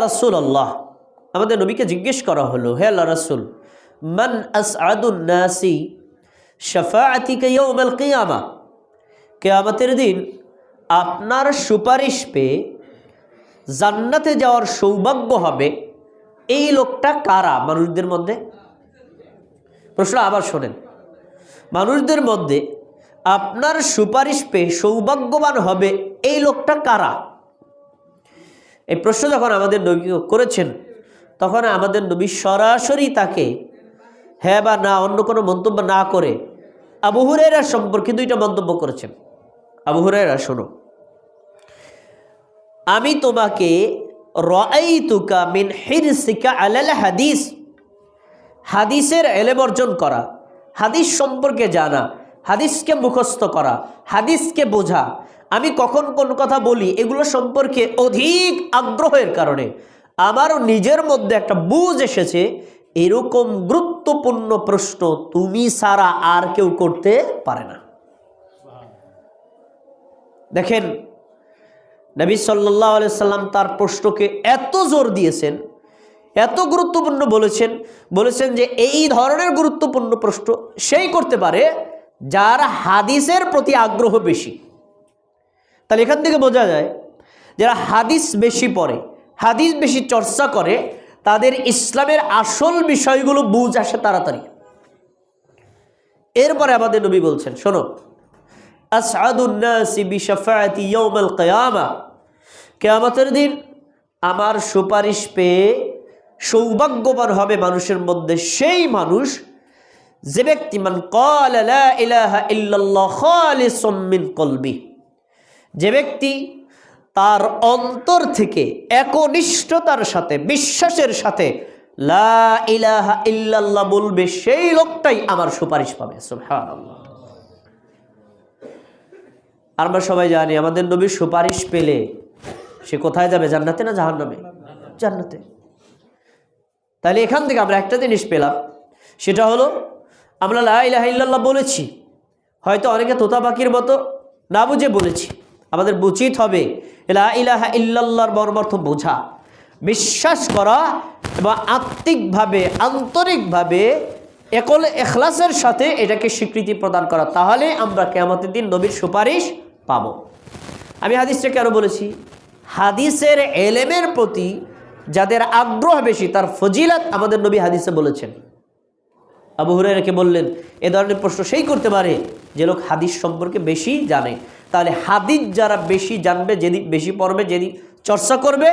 রসুল আল্লাহ আমাদের নবীকে জিজ্ঞেস করা হলো, হে আল্লাহ রসুল, মান আসআদুন্নাসি শাফাআতিকা ইয়াউমাল কিয়ামা? কিয়ামতের দিন আপনার সুপারিশ পেয়ে জান্নাতে যাওয়ার সৌভাগ্য হবে এই লোকটা কারা? মানুষদের মধ্যে? প্রশ্ন আবার শোনেন। মানুষদের মধ্যে আপনার সুপারিশ পেয়ে সৌভাগ্যবান হবে এই লোকটা কারা? এই প্রশ্ন যখন আমাদের নবী করেছেন, তখন আমাদের নবী সরাসরি তাকে হ্যাঁ বা না, অন্য কোনো মন্তব্য না করে আবু সম্পর্কে দুইটা মন্তব্য করেছেন। আবু শোনো। আমি তোমাকে মিন হাদিস, হাদিসের এলেম অর্জন করা, হাদিস সম্পর্কে জানা, হাদিসকে মুখস্থ করা, হাদিসকে বোঝা আমি কখন কোন কথা বলি এগুলো সম্পর্কে অধিক আগ্রহের কারণে। আমারও নিজের মধ্যে একটা বুঝ এসেছে, এরকম গুরুত্বপূর্ণ প্রশ্ন তুমি সারা আর কেউ করতে পারে না। দেখেন, নবী সাল্লাহ সাল্লাম তার প্রশ্নকে এত জোর দিয়েছেন, এত গুরুত্বপূর্ণ বলেছেন বলেছেন যে এই ধরনের গুরুত্বপূর্ণ প্রশ্ন সেই করতে পারে যার হাদিসের প্রতি আগ্রহ বেশি। তাহলে এখান থেকে বোঝা যায়, যারা হাদিস বেশি পড়ে, হাদিস বেশি চর্চা করে, তাদের ইসলামের আসল বিষয়গুলো বুঝ আসে তাড়াতাড়ি। এরপরে আমাদের নবী বলছেন, শোনো কিয়ামতের দিন আমার সুপারিশ পেয়ে সৌভাগ্যবান হবে মানুষের মধ্যে সেই মানুষ যে ব্যক্তি মান ক্বালা লা ইলাহা ইল্লাল্লাহ কলবি। যে ব্যক্তি তার অন্তর থেকে একনিষ্ঠতার সাথে, বিশ্বাসের সাথে, লা ইলাহা ইল্লাল্লাহ বলবে, সেই লোকটাই আমার সুপারিশ পাবে। আমরা সবাই জানি, আমাদের নবীর সুপারিশ পেলে সে কোথায় যাবে, জান্নাতে না জাহান্নামে? জান্নাতে। তাহলে এখান থেকে আমরা একটা জিনিস পেলাম, সেটা হলো, আমরা লা ইলাহা ইল্লাল্লাহ বলেছি। হয়তো অনেকে তোতা পাখির মতো না বুঝে বলেছি। আমাদের উচিত হবে। লা ইলাহা ইল্লাল্লাহর মর্মার্থ বোঝা। বিশ্বাস করা এবং আত্মিকভাবে, আন্তরিকভাবে একল এখলাসের সাথে এটাকে স্বীকৃতি প্রদান করা। তাহলে আমরা কেমতের দিন নবীর সুপারিশ পাব। আমি হাদিসটা কেন বলেছি। হাদিসের এলেমের প্রতি যাদের আগ্রহ বেশি, তার ফজিলাত আমাদের নবী হাদিসে বলেছেন। আবু হুরাইরাকে বললেন, এ ধরনের প্রশ্ন সেই করতে পারে যে লোক হাদিস সম্পর্কে বেশি জানে। তাহলে হাদিস যারা বেশি জানবে যেদিক বেশি পড়বে যেদিক চর্চা করবে,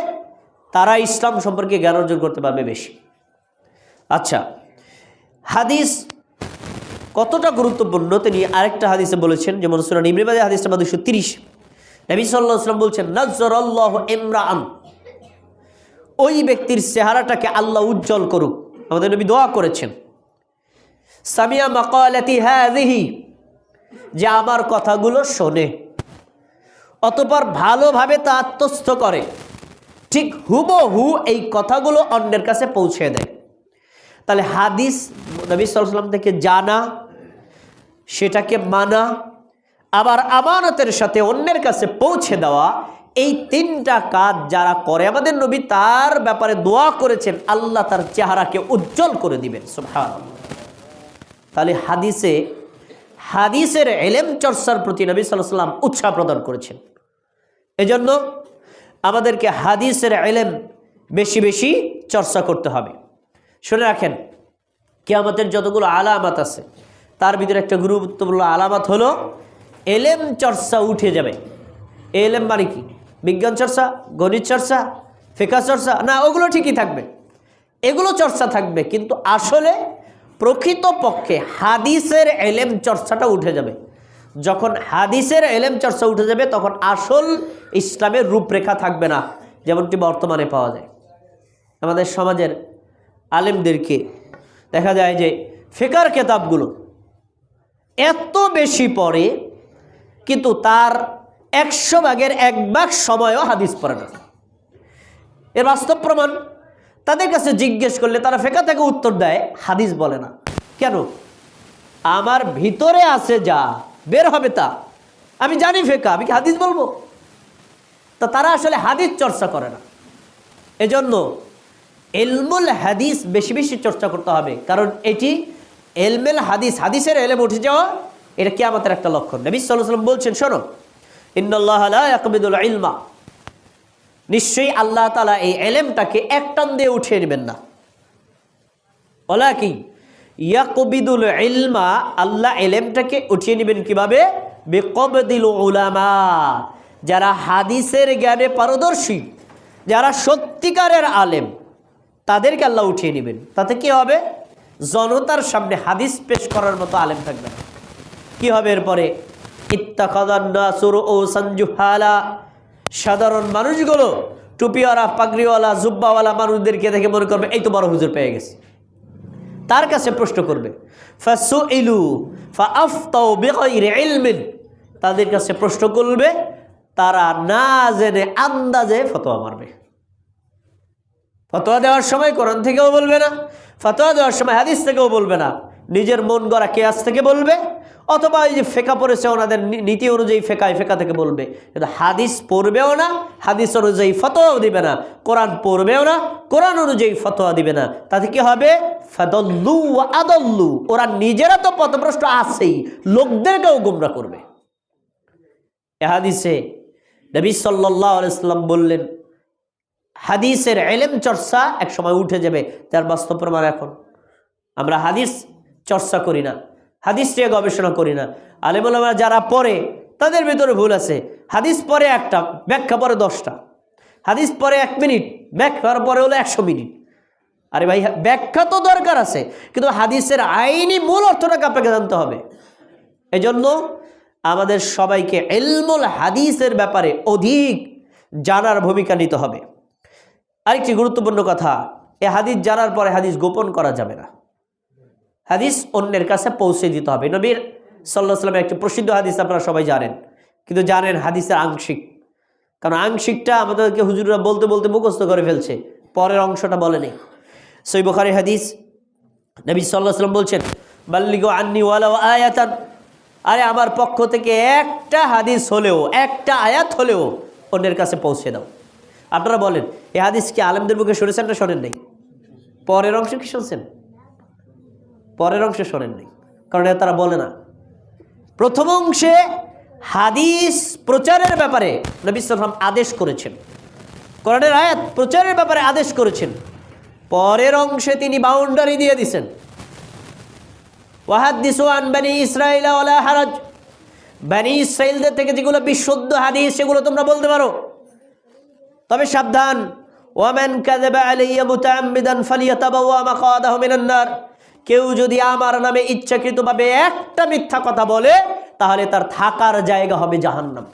তারা ইসলাম সম্পর্কে জ্ঞান অর্জন করতে পারবে বেশি। আচ্ছা হাদিস কতটা গুরুত্বপূর্ণ? তিনি আরেকটা হাদিসে বলেছেন, যেমন সুরান ইমরিবাদী হাদিস নাম্বার দুশো তিরিশ। নবী সাল্লাহ আসলাম বলছেন নজর আল্লাহ ইমরান ওই ব্যক্তির চেহারাটাকে আল্লাহ উজ্জ্বল করুক। আমাদের নবী দোয়া করেছেন। সামিয়া মাকালাতি হ্যাঁ যে আমার কথাগুলো শোনে। অতপর ভালোভাবে তা আত্মস্থ করে। ঠিক হুবহু এই কথাগুলো অন্যের কাছে পৌঁছে দেয়। তাহলে হাদিস নবী সাল্লাম থেকে জানা, সেটাকে মানা, আবার আমানতের সাথে অন্যের কাছে পৌঁছে দেওয়া, এই তিনটা কাজ যারা করে, আমাদের নবী তার ব্যাপারে দোয়া করেছেন, আল্লাহ তার চেহারাকে উজ্জ্বল করে দিবেন, সুবহানাল্লাহ। তাহলে হাদিসে হাদিসের এলেম চর্চার প্রতি নবী সাল্লাম উৎসাহ প্রদান করেছেন। এজন্য আমাদেরকে হাদিসের এলেম বেশি বেশি চর্চা করতে হবে। শুনে রাখেন আমাদের যতগুলো আলামাত আছে, তার ভিতরে একটা গুরুত্বপূর্ণ আলামাত হলো, এলেম চর্চা উঠে যাবে। এলেম মানে কি? বিজ্ঞান চর্চা, গণিত চর্চা ফেকা চর্চা, না, ওগুলো ঠিকই থাকবে। এগুলো চর্চা থাকবে, কিন্তু আসলে প্রকৃতপক্ষে হাদিসের এলেম চর্চাটা উঠে যাবে। যখন হাদিসের এলেম চর্চা উঠে যাবে, তখন আসল ইসলামের রূপরেখা থাকবে না, যেমনটি বর্তমানে পাওয়া যায়। আমাদের সমাজের আলেমদেরকে দেখা যায় যে ফেকার কেতাবগুলো এত বেশি পড়ে, কিন্তু তার একশো ভাগের এক ভাগ সময়ও হাদিস পড়ে না। এর বাস্তব প্রমাণ তাদের কাছে জিজ্ঞেস করলে তারা ফেকা থেকে উত্তর দেয়, হাদিস বলে না। কেন? আমার ভিতরে আছে যা, বের হবে তা। আমি জানি ফেকা, আমি কি হাদিস বলব? তা তারা আসলে হাদিস চর্চা করে না। এজন্য এলমুল হাদিস বেশি বেশি চর্চা করতে হবে, কারণ এটি এলমেল হাদিস, হাদিসের এলেম উঠে যাওয়া, এটা কি আমাদের একটা লক্ষণ। নবী সাল্লাম বলছেন, শোনো ইন্নআল্লাহ আকবিদুল ইলমা। নিশ্চয়ই আল্লাহ তালা এই এলেমটাকে এক টান দিয়ে উঠিয়ে নেবেন না। ওলা কি ইয়াকবিদুল ইলমা, আল্লাহ এলেমটাকে উঠিয়ে নেবেন কীভাবে? বেকবদিল উলামা, যারা হাদিসের জ্ঞানে পারদর্শী, যারা সত্যিকারের আলেম, তাদেরকে আল্লাহ উঠিয়ে নেবেন। তাতে কি হবে? জনতার সামনে হাদিস পেশ করার মতো আলেম থাকবে কি হবে এরপরে? ইত্তাকাদান্নাসুর ও সঞ্জুহালা সাধারণ মানুষগুলো টুপিওয়ালা, পাগড়িওয়ালা, জুব্বাওয়ালা মানুষদেরকে দেখে মনে করবে, এই তো বড় হুজুর পেয়ে গেছে। তার কাছে প্রশ্ন করবে ফাসু ইলু তাদের কাছে প্রশ্ন করবে, তারা না জেনে আন্দাজে ফতোয়া মারবে। ফতোয়া দেওয়ার সময় কোরআন থেকেও বলবে না, ফতোয়া দেওয়ার সময় হাদিস থেকেও বলবে না। নিজের মন গড়া কেয়াস থেকে বলবে অথবা এই যে ফেকা পড়েছে ওনাদের নীতি অনুযায়ী ফেকায় ফেকা থেকে বলবে। কিন্তু হাদিস পড়বেও না, হাদিস অনুযায়ী ফতোয়াও দিবে না। কোরআন পড়বেও না, কোরআন অনুযায়ী ফতোয়া দিবে না। তাতে কি হবে? ফাদল্লু আদল্লু। ওরা নিজেরা তো পথভ্রষ্ট আছেই, লোকদেরকেও গুমরা করবে। এ হাদিসে নবী সাল্লাহ আলাইসাল্লাম বললেন, হাদিসের এলেম চর্চা এক সময় উঠে যাবে তার বাস্তব প্রমাণ এখন। আমরা হাদিস চর্চা করি না। হাদিস নিয়ে গবেষণা করি না। আলেমুলামা যারা পড়ে, তাদের ভিতরে ভুল আছে। হাদিস পরে একটা, ব্যাখ্যা পরে দশটা। হাদিস পরে এক মিনিট ব্যাখ্যার পরে হলো একশো মিনিট। আরে ভাই, ব্যাখ্যা তো দরকার আছে, কিন্তু হাদিসের আইনি মূল অর্থটাকে আপনাকে জানতে হবে। এজন্য আমাদের সবাইকে এলমুল হাদিসের ব্যাপারে অধিক জানার ভূমিকা নিতে হবে। আরেকটি গুরুত্বপূর্ণ কথা, এ হাদিস জানার পরে হাদিস গোপন করা যাবে না। হাদিস অন্যের কাছে পৌঁছে দিতে হবে। নবীর সাল্লাহ সাল্লামের একটি প্রসিদ্ধ হাদিস আপনারা সবাই জানেন, কিন্তু জানেন হাদিসের আংশিক। কারণ আংশিকটা আমাদেরকে হুজুররা বলতে বলতে মুখস্থ করে ফেলছে, পরের অংশটা বলেনি। সই বখারি হাদিস, নবী সাল্লাহ সাল্লাম বলছেন, বাল্লিগো আন্নি ওয়ালা আয়াতান। আরে আমার পক্ষ থেকে একটা হাদিস হলেও, একটা আয়াত হলেও অন্যের কাছে পৌঁছে দাও। আপনারা বলেন, এ হাদিস কি আলেমদের মুখে শুনেছেন না শোনেন নাই? পরের অংশ কি শুনছেন? পরের অংশে শোনেন নাই কারণ এটা তারা বলে না। প্রথম অংশে হাদিস প্রচারের ব্যাপারে নবী সাল্লাম আদেশ করেছেন। কোরআনের আয়াত প্রচারের ব্যাপারে আদেশ করেছেন। পরের অংশে তিনি বাউন্ডারি দিয়ে দিছেন। ওয়াহাদিস আন বানি ইসরাইল ওয়ালা হারাজ। বানি ইসরাইলদের থেকে যেগুলো বিশুদ্ধ হাদিস, সেগুলো তোমরা বলতে পারো। তবে সাবধান। ওয়ামেন কাযাবা আলাইয়া মুতাআম্মিদান ফালিয়াতাবাওয়া মাকাদাহু মিনান নার। কেউ যদি আমার নামে ইচ্ছাকৃতভাবে একটা মিথ্যা কথা বলে, তাহলে তার থাকার জায়গা হবে জাহান্নাম।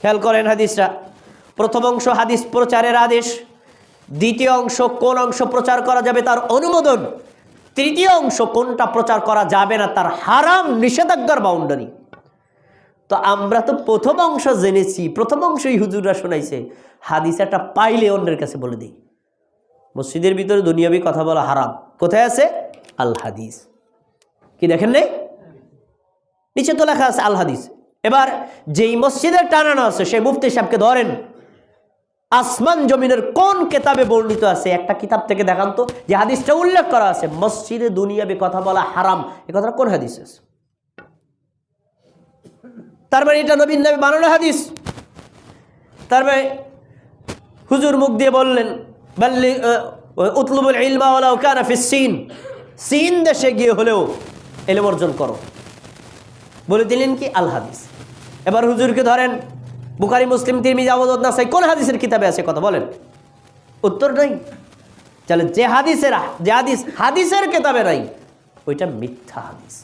খেয়াল করেন হাদিসরা প্রথম অংশ হাদিস প্রচারের আদেশ, দ্বিতীয় অংশ কোন অংশ প্রচার করা যাবে তার অনুমোদন, তৃতীয় অংশ কোনটা প্রচার করা যাবে না তার হারাম নিষেধাজ্ঞার বাউন্ডারি তো আমরা তো প্রথম অংশ জেনেছি, প্রথম অংশই হুজুররা শোনাইছে, হাদিস একটা পাইলে অন্যের কাছে বলে দিই। মসজিদের ভিতরে দুনিয়াবি কথা বলা হারাম। কোথায় আছে? আল হাদিস। কি দেখেন নেই? নিচে তো লেখা আছে আল হাদিস। এবার যেই মসজিদের টানানো আছে, সেই মুফতি সাহেবকে ধরেন। আসমান জমিনের কোন কেতাবে বর্ণিত আছে? একটা কিতাব থেকে দেখান তো, যে হাদিসটা উল্লেখ করা আছে, মসজিদে দুনিয়াবি কথা বলা হারাম। এ কথাটা কোন হাদিস আছে? তার মানে এটা নবীন নামে বানানো হাদিস। তার মানে হুজুর মুখ দিয়ে বললেন বাল্লি উতলুবুল ইলমা ওয়ালাউ কানা ফিস সিন। সিন দেশে গিয়ে হলেও এলেম অর্জন করো। বলে দিলেন কি? আল হাদিস। এবার হুজুরকে ধরেন, বুখারি, মুসলিম, তিরমিজি আবুদ নাসাই, কোন হাদিসের কিতাবে আছে কথা বলেন? উত্তর নাই। তাহলে যে হাদিসের, যে হাদিস, হাদিসের কিতাবে নাই, ওইটা মিথ্যা হাদিস।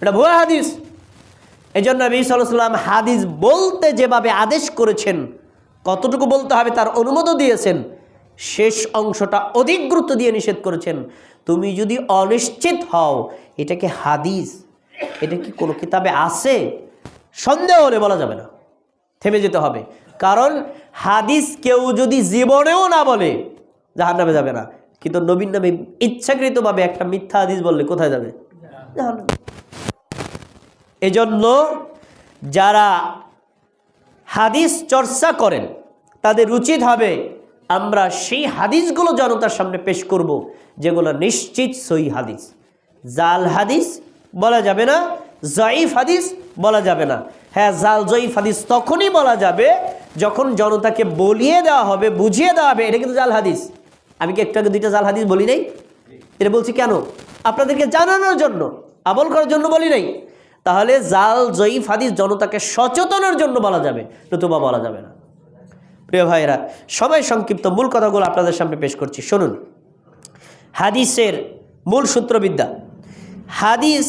এটা ভুয়া হাদিস। এই জন্য নবী সাল্লাম হাদিস বলতে যেভাবে আদেশ করেছেন, কতটুকু বলতে হবে তার অনুমোদন দিয়েছেন। শেষ অংশটা অধিক গুরুত্ব দিয়ে নিষেধ করেছেন। তুমি যদি অনিশ্চিত হও, এটা কি হাদিস? এটা কি কোনো কিতাবে আছে? সন্দেহ হলে বলা যাবে না। থেমে যেতে হবে। কারণ হাদিস কেউ যদি জীবনেও না বলে জাহার নামে যাবে না। কিন্তু নবীন নামে ইচ্ছাকৃতভাবে একটা মিথ্যা হাদিস বললে কোথায় যাবে। এজন্য যারা হাদিস চর্চা করেন, তাদের উচিত হবে আমরা সেই হাদিসগুলো জনতার সামনে পেশ করব, যেগুলো নিশ্চিত সই হাদিস। জাল হাদিস বলা যাবে না, জয়ীফ হাদিস বলা যাবে না। হ্যাঁ জাল, জয়ীফ হাদিস তখনই বলা যাবে যখন জনতাকে বলিয়ে দেওয়া হবে, বুঝিয়ে দেওয়া হবে, এটা কিন্তু জাল হাদিস। আমি কি একটু আগে দুইটা জাল হাদিস বলি নাই? এটা বলছি কেন? আপনাদেরকে জানানোর জন্য, আমল করার জন্য বলি নাই। তাহলে জাল, জয়ীফ হাদিস জনতাকে সচেতনের জন্য বলা যাবে, নতুবা বলা যাবে না। প্রিয় ভাইরা সময় সংক্ষিপ্ত মূল কথাগুলো আপনাদের সামনে পেশ করছি। শুনুন। হাদিসের মূল সূত্রবিদ্যা, হাদিস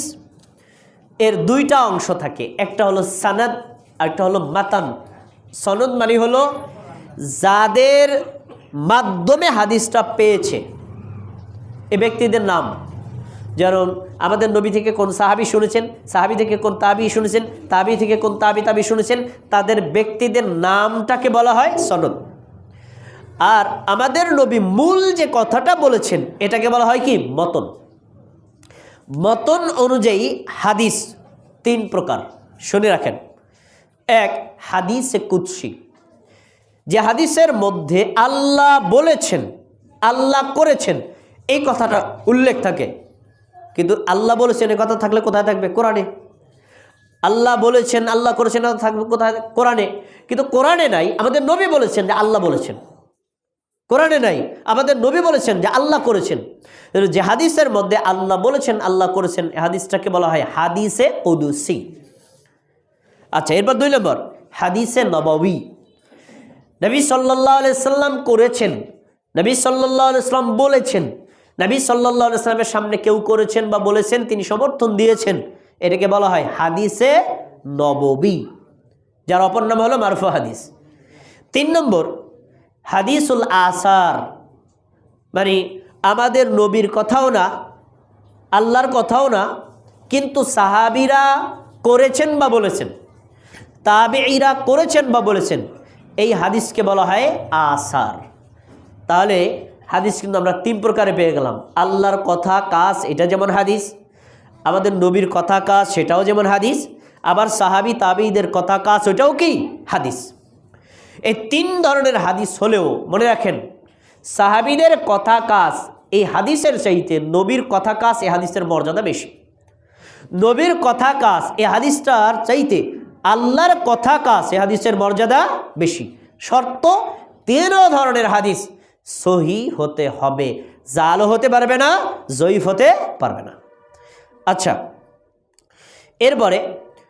এর দুইটা অংশ থাকে। একটা হলো সানাদ, আর একটা হলো মাতান। সনদ মানে হলো যাদের মাধ্যমে হাদিসটা পেয়েছে। এ ব্যক্তিদের নাম, যেমন আমাদের নবী থেকে কোন সাহাবি শুনেছেন, সাহাবি থেকে কোন তাবি শুনেছেন, তাবি থেকে কোন তাবি তাবি শুনেছেন, তাদের ব্যক্তিদের নামটাকে বলা হয় সনদ। আর আমাদের নবী মূল যে কথাটা বলেছেন, এটাকে বলা হয় কি? মতন। মতন অনুযায়ী হাদিস তিন প্রকার, শুনে রাখেন। এক, হাদিসে কুৎসি যে হাদিসের মধ্যে আল্লাহ বলেছেন, আল্লাহ করেছেন, এই কথাটা উল্লেখ থাকে। কিন্তু আল্লাহ বলেছেন এ কথা থাকলে কোথায় থাকবে? কোরআনে। আল্লাহ বলেছেন, আল্লাহ করেছেন থাকবে কোথায়? কোরআনে। কিন্তু কোরআনে নাই, আমাদের নবী বলেছেন যে আল্লাহ বলেছেন। কোরআনে নাই, আমাদের নবী বলেছেন যে আল্লাহ করেছেন। যে হাদিসের মধ্যে আল্লাহ বলেছেন, আল্লাহ করেছেন হাদিসটাকে বলা হয় হাদিসে উদুসি। আচ্ছা এরপর দুই নম্বর, হাদিসে নববী। নবী সাল্লাহ সাল্লাম করেছেন। নবী সাল্লাহ সাল্লাম বলেছেন নবী সাল্লাহ সাল্লামের সামনে কেউ করেছেন বা বলেছেন, তিনি সমর্থন দিয়েছেন। এটাকে বলা হয় হাদিসে নববী, যার অপর নাম হলো মারফু হাদিস। তিন নম্বর, হাদিসুল আসার মানে আমাদের নবীর কথাও না, আল্লাহর কথাও না, কিন্তু সাহাবিরা করেছেন বা বলেছেন, তাবেঈরা করেছেন বা বলেছেন, এই হাদিসকে বলা হয় আসার। তাহলে হাদিস কিন্তু আমরা তিন প্রকারে পেয়ে গেলাম। আল্লাহর কথা কাজ, এটা যেমন হাদিস, আমাদের নবীর কথা কাজ, সেটাও যেমন হাদিস, আবার সাহাবি তাবিদের কথা কাজ ওটাও কি? হাদিস। এই তিন ধরনের হাদিস হলেও, মনে রাখেন, সাহাবিদের কথা কাজ, এই হাদিসের চাইতে নবীর কথা কাজ, এই হাদিসের মর্যাদা বেশি। নবীর কথা কাজ এ হাদিসটার চাইতে আল্লাহর কথা কাজ এ হাদিসের মর্যাদা বেশি। শর্ত, তেরো ধরনের হাদিস সহি হতে হবে জালও হতে পারবে না জয়ীফ হতে পারবে না। আচ্ছা এরপরে